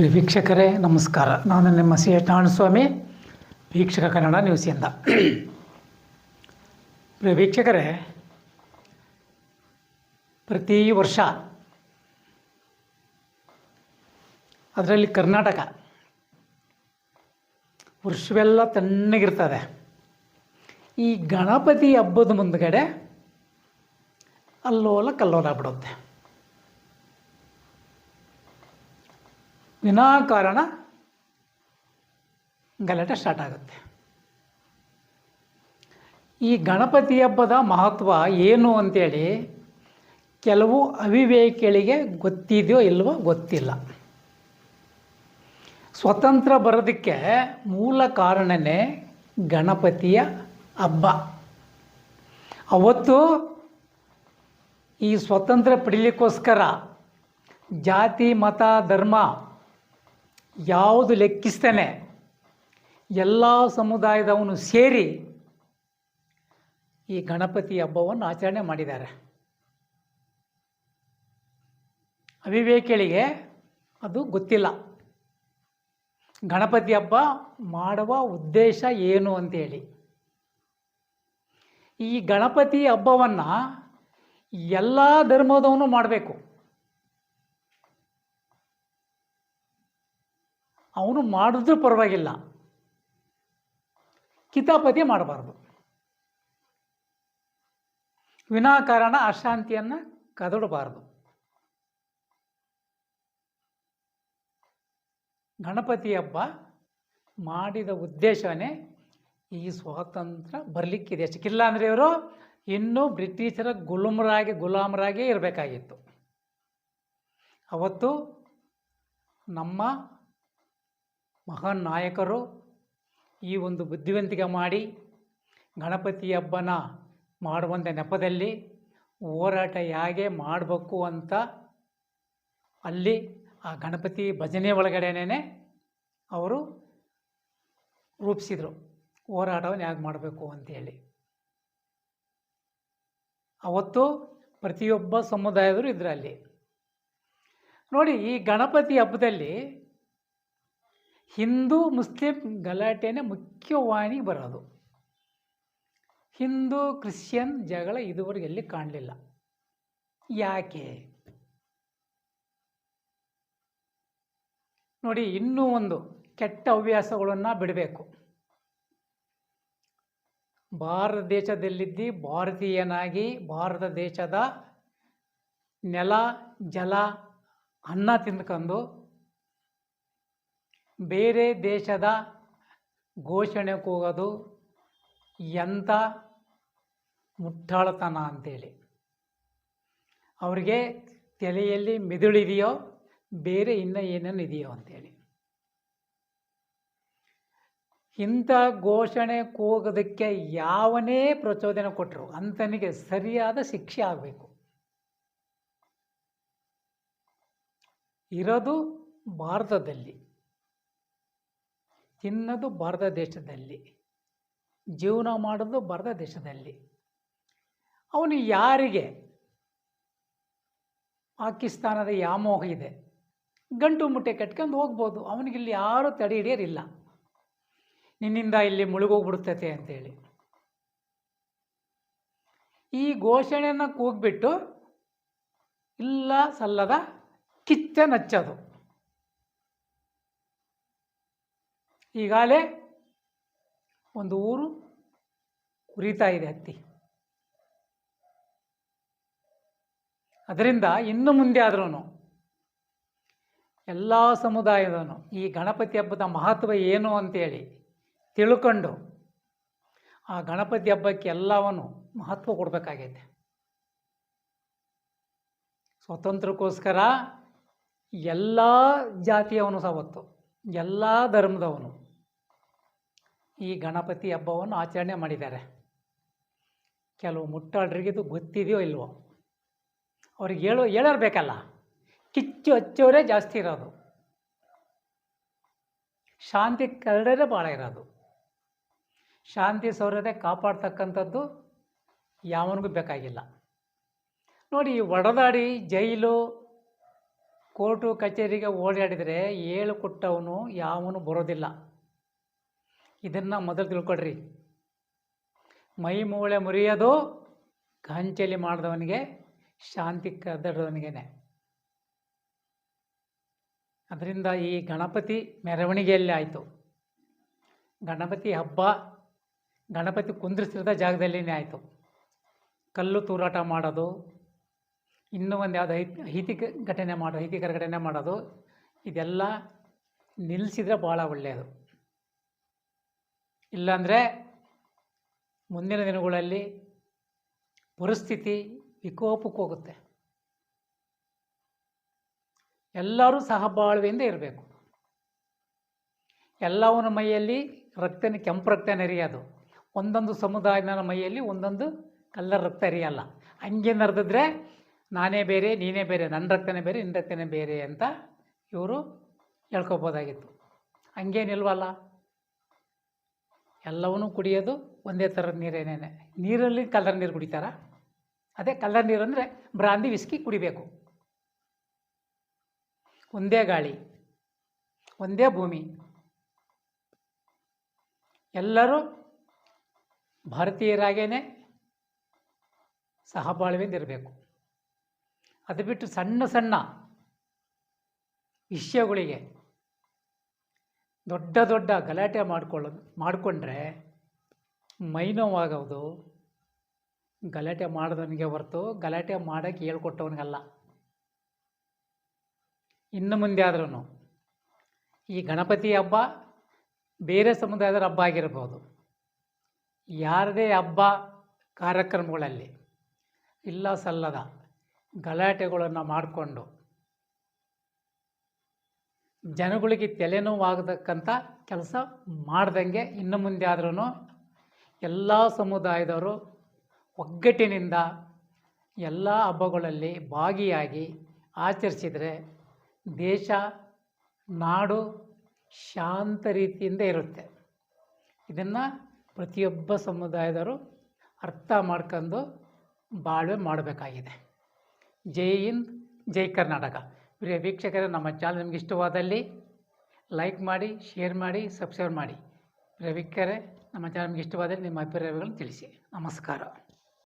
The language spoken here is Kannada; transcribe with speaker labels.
Speaker 1: ಪ್ರಿಯ ವೀಕ್ಷಕರೇ, ನಮಸ್ಕಾರ. ನಾನು ನಿಮ್ಮ ಸಿ ಎಚ್ ನಾರಾಯಣಸ್ವಾಮಿ ವೀಕ್ಷಕ ಕನ್ನಡ ನ್ಯೂಸಿಂದ ಪ್ರಿಯ ವೀಕ್ಷಕರೇ, ಪ್ರತಿ ವರ್ಷ ಅದರಲ್ಲಿ ಕರ್ನಾಟಕ ವರ್ಷವೆಲ್ಲ ತಣ್ಣಗಿರ್ತದೆ. ಈ ಗಣಪತಿ ಹಬ್ಬದ ಮುಂದ್ಗಡೆ ಅಲ್ಲೋಲ ಕಲ್ಲೋಲ ಬಿಡುತ್ತೆ ವಿನಾಕಾರಣ ಗಲಾಟೆ ಸ್ಟಾರ್ಟ್ ಆಗುತ್ತೆ. ಈ ಗಣಪತಿ ಹಬ್ಬದ ಮಹತ್ವ ಏನು ಅಂತೇಳಿ ಕೆಲವು ಅವಿವೇಕಿಗಳಿಗೆ ಗೊತ್ತಿದೆಯೋ ಇಲ್ವೋ ಗೊತ್ತಿಲ್ಲ. ಸ್ವತಂತ್ರ ಬರೋದಕ್ಕೆ ಮೂಲ ಕಾರಣನೇ ಗಣಪತಿಯ ಹಬ್ಬ. ಅವತ್ತು ಈ ಸ್ವತಂತ್ರ ಪಡೀಲಿಕ್ಕೋಸ್ಕರ ಜಾತಿ, ಮತ, ಧರ್ಮ ಯಾವುದು ಲೆಕ್ಕಿಸ್ತೇನೆ, ಎಲ್ಲ ಸಮುದಾಯದವನು ಸೇರಿ ಈ ಗಣಪತಿ ಹಬ್ಬವನ್ನು ಆಚರಣೆ ಮಾಡಿದ್ದಾರೆ. ಅವಿವೇಕಿಗಳಿಗೆ ಅದು ಗೊತ್ತಿಲ್ಲ. ಗಣಪತಿ ಹಬ್ಬ ಮಾಡುವ ಉದ್ದೇಶ ಏನು ಅಂತೇಳಿ ಈ ಗಣಪತಿ ಹಬ್ಬವನ್ನು ಎಲ್ಲ ಧರ್ಮದವನು ಮಾಡಬೇಕು. ಅವನು ಮಾಡಿದ್ರೂ ಪರವಾಗಿಲ್ಲ. ಕಿತಾಪತಿ ಮಾಡಬಾರ್ದು. ವಿನಾಕಾರಣ ಅಶಾಂತಿಯನ್ನು ಕದಡಬಾರ್ದು. ಗಣಪತಿ ಹಬ್ಬ ಮಾಡಿದ ಉದ್ದೇಶವೇ ಈ ಸ್ವಾತಂತ್ರ್ಯ ಬರಲಿಕ್ಕಿದೆ. ಅಷ್ಟಕ್ಕಿಲ್ಲ ಅಂದರೆ ಇವರು ಇನ್ನೂ ಬ್ರಿಟಿಷರ ಗುಲಾಮರಾಗಿ ಗುಲಾಮರಾಗೇ ಇರಬೇಕಾಗಿತ್ತು. ಅವತ್ತು ನಮ್ಮ ಮಹಾನ್ ನಾಯಕರು ಈ ಒಂದು ಬುದ್ಧಿವಂತಿಕೆ ಮಾಡಿ ಗಣಪತಿ ಹಬ್ಬನ ಮಾಡುವಂಥ ನೆಪದಲ್ಲಿ ಹೋರಾಟ ಹೇಗೆ ಮಾಡಬೇಕು ಅಂತ ಅಲ್ಲಿ ಆ ಗಣಪತಿ ಭಜನೆ ಒಳಗಡೆನೇ ಅವರು ರೂಪಿಸಿದರು. ಹೋರಾಟವನ್ನು ಹೇಗೆ ಮಾಡಬೇಕು ಅಂತೇಳಿ. ಅವತ್ತು ಪ್ರತಿಯೊಬ್ಬ ಸಮುದಾಯದರು ಇದರಲ್ಲಿ. ನೋಡಿ ಈ ಗಣಪತಿ ಹಬ್ಬದಲ್ಲಿ ಹಿಂದೂ ಮುಸ್ಲಿಂ ಗಲಾಟೆನೇ ಮುಖ್ಯವಾಣಿ ಬರೋದು. ಹಿಂದೂ ಕ್ರಿಶ್ಚಿಯನ್ ಜಗಳ ಇದುವರೆಗೆ ಎಲ್ಲಿ ಕಾಣಲಿಲ್ಲ. ಯಾಕೆ? ನೋಡಿ, ಇನ್ನೂ ಒಂದು ಕೆಟ್ಟ ಹವ್ಯಾಸಗಳನ್ನು ಬಿಡಬೇಕು. ಭಾರತ ದೇಶದಲ್ಲಿದ್ದು ಭಾರತೀಯನಾಗಿ ಭಾರತ ದೇಶದ ನೆಲ, ಜಲ, ಅನ್ನ ತಿಂದ್ಕೊಂಡು ಬೇರೆ ದೇಶದ ಘೋಷಣೆ ಕೂಗೋದು ಎಂಥ ಮುಟ್ಟಾಳತನ ಅಂತೇಳಿ. ಅವ್ರಿಗೆ ತಲೆಯಲ್ಲಿ ಮೆದುಳಿದೆಯೋ ಬೇರೆ ಇನ್ನೂ ಏನೇನು ಇದೆಯೋ ಅಂತೇಳಿ. ಇಂಥ ಘೋಷಣೆ ಕೂಗೋದಕ್ಕೆ ಯಾವನೇ ಪ್ರಚೋದನೆ ಕೊಟ್ಟರು ಅಂತನಿಗೆ ಸರಿಯಾದ ಶಿಕ್ಷೆ ಆಗಬೇಕು. ಇರೋದು ಭಾರತದಲ್ಲಿ. ತಿನ್ನೋದು ಭಾರತ ದೇಶದಲ್ಲಿ, ಜೀವನ ಮಾಡೋದು ಭಾರತ ದೇಶದಲ್ಲಿ. ಅವನು ಯಾರಿಗೆ? ಪಾಕಿಸ್ತಾನದ ಯಾಮೋಹ ಇದೆ. ಗಂಟು ಮುಟ್ಟೆ ಕಟ್ಕೊಂಡು ಹೋಗ್ಬೋದು. ಅವನಿಗಿಲ್ಲಿ ಯಾರೂ ತಡೆ ಹಿಡಿಯೋರಿಲ್ಲ ನಿನ್ನಿಂದ ಇಲ್ಲಿ ಮುಳುಗೋಗ್ಬಿಡ್ತತೆ ಅಂತೇಳಿ. ಈ ಘೋಷಣೆಯನ್ನು ಕೂಗ್ಬಿಟ್ಟು ಇಲ್ಲ ಸಲ್ಲದ ಕಿಚ್ಚ ನಚ್ಚೋದು. ಈಗಾಗಲೇ ಒಂದು ಊರು ಉರಿತಾ ಇದೆ ಹತ್ತಿ. ಅದರಿಂದ ಇನ್ನು ಮುಂದೆ ಆದ್ರೂ ಎಲ್ಲ ಸಮುದಾಯದವನು ಈ ಗಣಪತಿ ಹಬ್ಬದ ಮಹತ್ವ ಏನು ಅಂತೇಳಿ ತಿಳ್ಕೊಂಡು ಆ ಗಣಪತಿ ಹಬ್ಬಕ್ಕೆ ಎಲ್ಲವನ್ನು ಮಹತ್ವ ಕೊಡಬೇಕಾಗೈತೆ. ಸ್ವತಂತ್ರಕ್ಕೋಸ್ಕರ ಎಲ್ಲ ಜಾತಿಯವನು ಸವತ್ತು ಎಲ್ಲ ಧರ್ಮದವನು. ಈ ಗಣಪತಿ ಹಬ್ಬವನ್ನು ಆಚರಣೆ ಮಾಡಿದ್ದಾರೆ. ಕೆಲವು ಮುಟ್ಟಾಳರಿಗೆ ಇದು ಗೊತ್ತಿದೆಯೋ ಇಲ್ವೋ? ಅವ್ರಿಗೆ ಹೇಳೋ ಹೇಳಿರ್ಬೇಕಲ್ಲ ಕಿಚ್ಚು ಹಚ್ಚೋರೇ ಜಾಸ್ತಿ ಇರೋದು. ಶಾಂತಿ ಕರಡರೇ ಭಾಳ ಇರೋದು. ಶಾಂತಿ ಸೌರ್ಯತೆ ಕಾಪಾಡ್ತಕ್ಕಂಥದ್ದು ಯಾವನಿಗೂ ಬೇಕಾಗಿಲ್ಲ. ನೋಡಿ ಒಡದಾಡಿ ಒಡೆದಾಡಿ ಜೈಲು ಕೋರ್ಟು ಕಚೇರಿಗೆ ಓಡಾಡಿದರೆ ಏಳು ಕೊಟ್ಟವನು ಯಾವನು ಬರೋದಿಲ್ಲ. ಇದನ್ನು ಮೊದಲು ತಿಳ್ಕೊಳ್ರಿ. ಮೈ ಮೂಳೆ ಮುರಿಯೋದು ಕಾಂಚಲಿ ಮಾಡಿದವನಿಗೆ, ಶಾಂತಿ ಕದಡದವನಿಗೆನೆ. ಅದರಿಂದ ಈ ಗಣಪತಿ ಮೆರವಣಿಗೆಯಲ್ಲಿ ಆಯಿತು. ಗಣಪತಿ ಹಬ್ಬ, ಗಣಪತಿ ಕುಂದ್ರಿಸಿದ ಜಾಗದಲ್ಲಿನೇ ಆಯಿತು. ಕಲ್ಲು ತೂರಾಟ ಮಾಡೋದು, ಇನ್ನೂ ಒಂದು ಯಾವುದು ಐತ್ ಐತಿಕ ಘಟನೆ ಮಾಡೋ ಐತಿಕರ ಘಟನೆ ಮಾಡೋದು, ಇದೆಲ್ಲ ನಿಲ್ಲಿಸಿದ್ರೆ ಭಾಳ ಒಳ್ಳೆಯದು. ಇಲ್ಲಾಂದರೆ ಮುಂದಿನ ದಿನಗಳಲ್ಲಿ ಪರಿಸ್ಥಿತಿ ವಿಕೋಪಕ್ಕೆ ಹೋಗುತ್ತೆ. ಎಲ್ಲರೂ ಸಹಬಾಳ್ವೆಯಿಂದ ಇರಬೇಕು. ಎಲ್ಲವನ ಮೈಯಲ್ಲಿ ರಕ್ತನ ಕೆಂಪು ರಕ್ತ ನೆರೆಯೋದು ಒಂದೊಂದು ಸಮುದಾಯದ ಮೈಯಲ್ಲಿ ಒಂದೊಂದು ಕಲ್ಲರ್ ರಕ್ತ ಎರಿಯಲ್ಲ ಹಂಗೆ ನರೆದಿದ್ರೆ ನಾನೇ ಬೇರೆ, ನೀನೇ ಬೇರೆ ನನ್ನ ರಕ್ತನೇ ಬೇರೆ ನಿನ್ನ ರಕ್ತನೇ ಬೇರೆ ಅಂತ ಇವರು ಹೇಳ್ಕೊಬೋದಾಗಿತ್ತು. ಹಂಗೇನಿಲ್ವಲ್ಲ ಎಲ್ಲವನ್ನೂ ಕುಡಿಯೋದು ಒಂದೇ ಥರದ ನೀರೇನೇನೆ. ನೀರಲ್ಲಿ ಕಲ್ಲರ್ ನೀರು ಕುಡಿತಾರ? ಅದೇ ಕಲ್ಲರ್ ನೀರು ಅಂದರೆ ಬ್ರಾಂದಿ ವಿಸ್ಕಿ ಕುಡಿಬೇಕು. ಒಂದೇ ಗಾಳಿ, ಒಂದೇ ಭೂಮಿ. ಎಲ್ಲರೂ ಭಾರತೀಯರಾಗೇ ಸಹಬಾಳ್ವೆಯಿಂದ ಇರಬೇಕು. ಅದು ಬಿಟ್ಟು ಸಣ್ಣ ಸಣ್ಣ ವಿಷಯಗಳಿಗೆ ದೊಡ್ಡ ದೊಡ್ಡ ಗಲಾಟೆ ಮಾಡ್ಕೊಳ್ಳೋ ಮಾಡಿಕೊಂಡ್ರೆ ಮೈನೋವಾಗೋದು. ಗಲಾಟೆ ಮಾಡಿದವನಿಗೆ ಹೊರತು ಗಲಾಟೆ ಮಾಡೋಕ್ಕೆ ಹೇಳ್ಕೊಟ್ಟವನಿಗಲ್ಲ. ಇನ್ನು ಮುಂದೆ ಆದ್ರೂ ಈ ಗಣಪತಿ ಹಬ್ಬ ಬೇರೆ ಸಮುದಾಯದ ಹಬ್ಬ ಆಗಿರ್ಬೋದು. ಯಾರದೇ ಹಬ್ಬ ಕಾರ್ಯಕ್ರಮಗಳಲ್ಲಿ ಇಲ್ಲ ಸಲ್ಲದ ಗಲಾಟೆಗಳನ್ನು ಮಾಡಿಕೊಂಡು ಜನಗಳಿಗೆ ತಲೆನೋವಾಗತಕ್ಕಂಥ ಕೆಲಸ ಮಾಡ್ದಂಗೆ ಇನ್ನು ಮುಂದೆ ಆದ್ರೂ ಎಲ್ಲ ಸಮುದಾಯದವರು ಒಗ್ಗಟ್ಟಿನಿಂದ ಎಲ್ಲ ಹಬ್ಬಗಳಲ್ಲಿ ಭಾಗಿಯಾಗಿ ಆಚರಿಸಿದರೆ ದೇಶ, ನಾಡು ಶಾಂತ ರೀತಿಯಿಂದ ಇರುತ್ತೆ. ಇದನ್ನು ಪ್ರತಿಯೊಬ್ಬ ಸಮುದಾಯದವರು ಅರ್ಥ ಮಾಡ್ಕೊಂಡು ಬಾಳ್ವೆ ಮಾಡಬೇಕಾಗಿದೆ. ಜೈ ಹಿಂದ್, ಜೈ ಕರ್ನಾಟಕ. ಪ್ರಿಯ ವೀಕ್ಷಕರೇ, ನಮ್ಮ ಚಾನಲ್ ನಿಮ್ಗೆ ಇಷ್ಟವಾದಲ್ಲಿ ಲೈಕ್ ಮಾಡಿ ಶೇರ್ ಮಾಡಿ ಸಬ್ಸ್ಕ್ರೈಬ್ ಮಾಡಿ. ಪ್ರಿಯ ವೀಕ್ಷಕರೇ, ನಮ್ಮ ಚಾನಲ್ ನಿಮಗೆ ಇಷ್ಟವಾದಲ್ಲಿ ನಿಮ್ಮ ಅಭಿಪ್ರಾಯಗಳನ್ನು ತಿಳಿಸಿ. ನಮಸ್ಕಾರ.